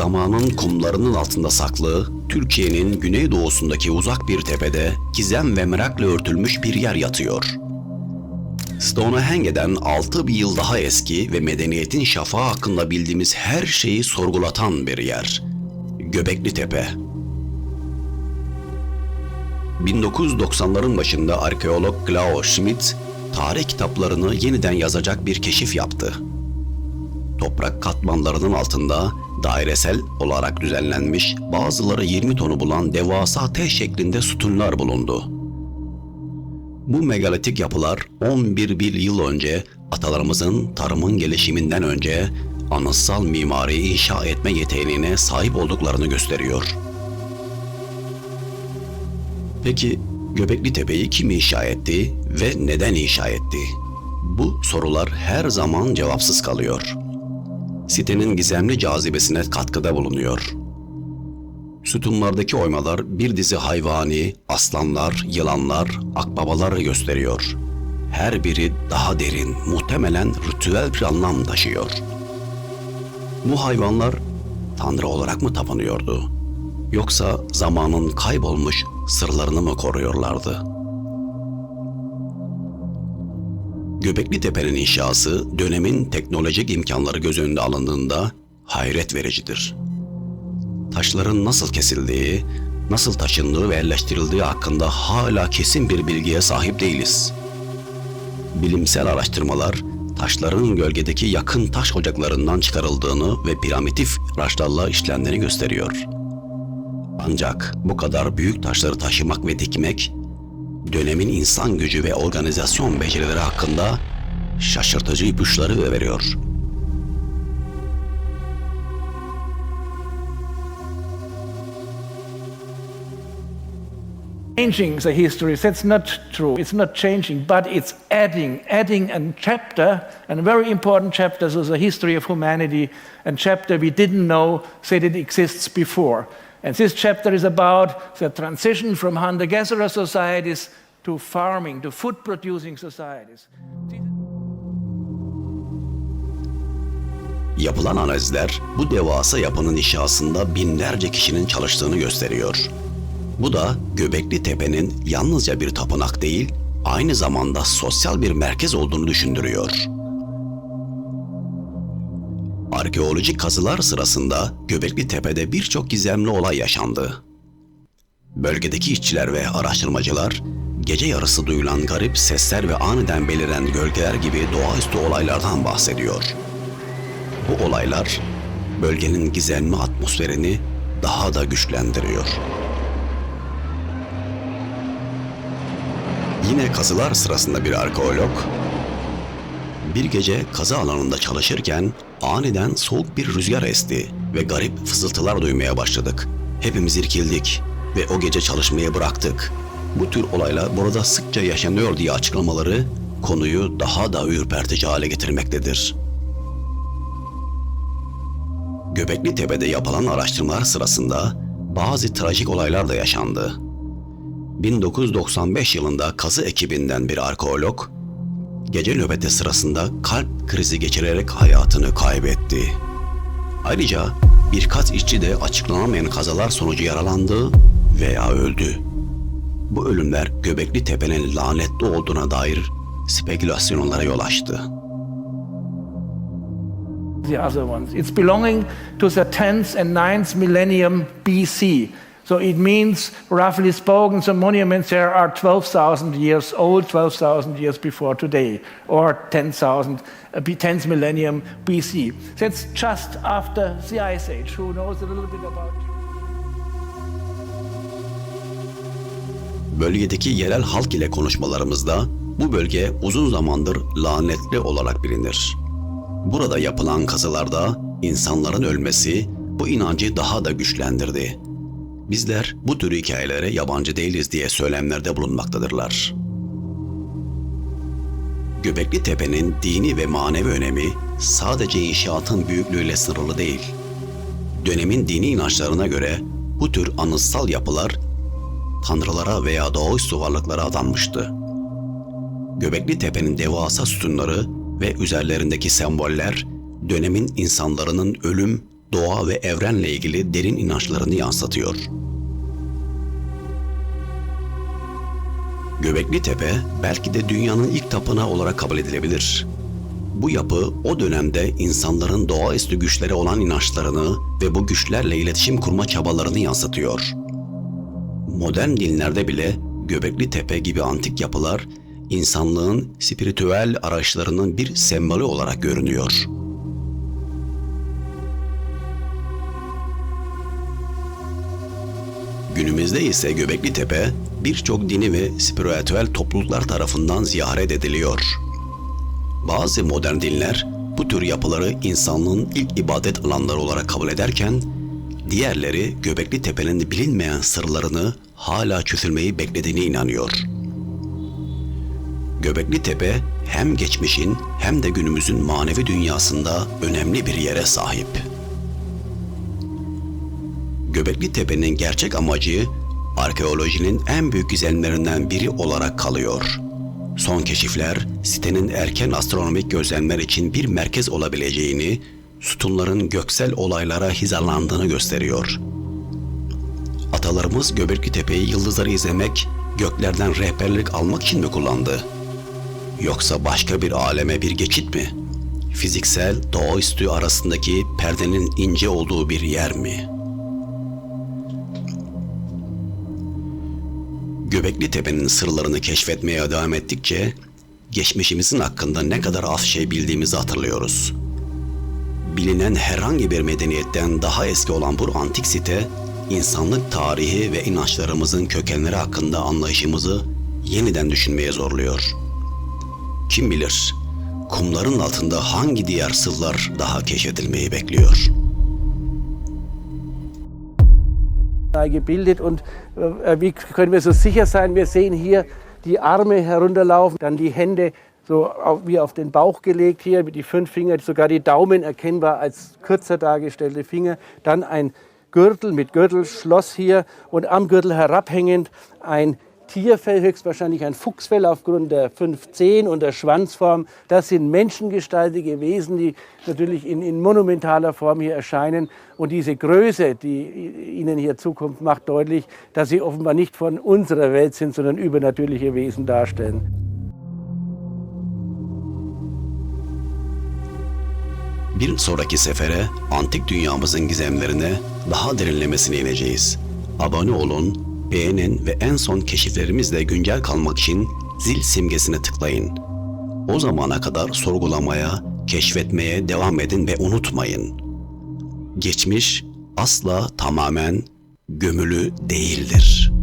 Zamanın kumlarının altında saklı, Türkiye'nin güneydoğusundaki uzak bir tepede gizem ve merakla örtülmüş bir yer yatıyor. Stonehenge'den 6 bir yıl daha eski ve medeniyetin şafağı hakkında bildiğimiz her şeyi sorgulatan bir yer. Göbekli Tepe. 1990'ların başında arkeolog Klaus Schmidt, tarih kitaplarını yeniden yazacak bir keşif yaptı toprak katmanlarının altında dairesel olarak düzenlenmiş bazıları 20 tonu bulan devasa T şeklinde sütunlar bulundu. Bu megalitik yapılar 11 bir yıl önce atalarımızın tarımın gelişiminden önce anıtsal mimari inşa etme yeteneğine sahip olduklarını gösteriyor. Peki Göbekli Tepe'yi kim inşa etti ve neden inşa etti? Bu sorular her zaman cevapsız kalıyor sitenin gizemli cazibesine katkıda bulunuyor. Sütunlardaki oymalar bir dizi hayvani, aslanlar, yılanlar, akbabalar gösteriyor. Her biri daha derin, muhtemelen ritüel bir anlam taşıyor. Bu hayvanlar tanrı olarak mı tapınıyordu? Yoksa zamanın kaybolmuş sırlarını mı koruyorlardı?'' Göbekli Tepe'nin inşası dönemin teknolojik imkanları göz önünde alındığında hayret vericidir. Taşların nasıl kesildiği, nasıl taşındığı ve yerleştirildiği hakkında hala kesin bir bilgiye sahip değiliz. Bilimsel araştırmalar taşların gölgedeki yakın taş ocaklarından çıkarıldığını ve primitif araçlarla işlendiğini gösteriyor. Ancak bu kadar büyük taşları taşımak ve dikmek dönemin insan gücü ve organizasyon becerileri hakkında şaşırtıcı ipuçları veriyor. Changing the histories. That's not true. It's not changing, but it's adding, adding a chapter, and a very important chapter to the history of humanity, and chapter we didn't know that it exists before. And this chapter is about the transition from hunter-gatherer societies to farming, to food-producing societies. Yapılan analizler bu devasa yapının inşasında binlerce kişinin çalıştığını gösteriyor. Bu da Göbekli Tepe'nin yalnızca bir tapınak değil, aynı zamanda sosyal bir merkez olduğunu düşündürüyor. Arkeolojik kazılar sırasında Göbekli Tepe'de birçok gizemli olay yaşandı. Bölgedeki işçiler ve araştırmacılar gece yarısı duyulan garip sesler ve aniden beliren gölgeler gibi doğaüstü olaylardan bahsediyor. Bu olaylar bölgenin gizemli atmosferini daha da güçlendiriyor. Yine kazılar sırasında bir arkeolog bir gece kazı alanında çalışırken aniden soğuk bir rüzgar esti ve garip fısıltılar duymaya başladık. Hepimiz irkildik ve o gece çalışmayı bıraktık. Bu tür olaylar burada sıkça yaşanıyor diye açıklamaları konuyu daha da ürpertici hale getirmektedir. Göbekli Tepe'de yapılan araştırmalar sırasında bazı trajik olaylar da yaşandı. 1995 yılında kazı ekibinden bir arkeolog gece nöbeti sırasında kalp krizi geçirerek hayatını kaybetti. Ayrıca birkaç işçi de açıklanamayan kazalar sonucu yaralandı veya öldü. Bu ölümler Göbekli Tepe'nin lanetli olduğuna dair spekülasyonlara yol açtı. the other ones. It's belonging to the 10th and 9th millennium BC. So it means, roughly spoken, the monuments there are 12,000 years old, 12,000 years before today, or 10,000, uh, be- 10th millennium BC. That's just after the Ice Age. Who knows a little bit about? Bölgedeki yerel halk ile konuşmalarımızda bu bölge uzun zamandır lanetli olarak bilinir. Burada yapılan kazılarda insanların ölmesi bu inancı daha da güçlendirdi. Bizler bu tür hikayelere yabancı değiliz diye söylemlerde bulunmaktadırlar. Göbekli Tepe'nin dini ve manevi önemi sadece inşaatın büyüklüğüyle sınırlı değil. Dönemin dini inançlarına göre bu tür anıtsal yapılar tanrılara veya doğaüstü varlıklara adanmıştı. Göbekli Tepe'nin devasa sütunları ve üzerlerindeki semboller dönemin insanların ölüm, doğa ve evrenle ilgili derin inançlarını yansıtıyor. Göbekli Tepe belki de dünyanın ilk tapınağı olarak kabul edilebilir. Bu yapı o dönemde insanların doğaüstü güçlere olan inançlarını ve bu güçlerle iletişim kurma çabalarını yansıtıyor. Modern dinlerde bile Göbekli Tepe gibi antik yapılar insanlığın spiritüel araçlarının bir sembolü olarak görünüyor. Günümüzde ise Göbekli Tepe birçok dini ve spiritüel topluluklar tarafından ziyaret ediliyor. Bazı modern dinler bu tür yapıları insanlığın ilk ibadet alanları olarak kabul ederken, diğerleri Göbekli Tepe'nin bilinmeyen sırlarını hala çözülmeyi beklediğine inanıyor. Göbekli Tepe hem geçmişin hem de günümüzün manevi dünyasında önemli bir yere sahip. Göbekli Tepe'nin gerçek amacı arkeolojinin en büyük gizemlerinden biri olarak kalıyor. Son keşifler sitenin erken astronomik gözlemler için bir merkez olabileceğini, sütunların göksel olaylara hizalandığını gösteriyor. Atalarımız Göbekli Tepe'yi yıldızları izlemek, göklerden rehberlik almak için mi kullandı? Yoksa başka bir aleme bir geçit mi? Fiziksel doğaüstü arasındaki perdenin ince olduğu bir yer mi?'' Göbekli Tepe'nin sırlarını keşfetmeye devam ettikçe geçmişimizin hakkında ne kadar az şey bildiğimizi hatırlıyoruz. Bilinen herhangi bir medeniyetten daha eski olan bu antik site, insanlık tarihi ve inançlarımızın kökenleri hakkında anlayışımızı yeniden düşünmeye zorluyor. Kim bilir, kumların altında hangi diğer sırlar daha keşfedilmeyi bekliyor?'' Gebildet und äh, wie können wir so sicher sein? Wir sehen hier die Arme herunterlaufen, dann die Hände so auf, wie auf den Bauch gelegt hier, mit die fünf Finger, sogar die Daumen erkennbar als kürzer dargestellte Finger, dann ein Gürtel mit Gürtelschloss hier und am Gürtel herabhängend ein Tierfell, höchstwahrscheinlich ein Fuchsfell aufgrund der fünf Zehen und der Schwanzform. Das sind menschengestaltige Wesen, die natürlich in, in, monumentaler Form hier erscheinen. Und diese Größe, die ihnen hier zukommt, macht deutlich, dass sie offenbar nicht von unserer Welt sind, sondern übernatürliche Wesen darstellen. Bir sonraki sefere antik dünyamızın gizemlerine daha derinlemesine ineceğiz. Abone olun, beğenin ve en son keşiflerimizle güncel kalmak için zil simgesine tıklayın. O zamana kadar sorgulamaya, keşfetmeye devam edin ve unutmayın. Geçmiş asla tamamen gömülü değildir.''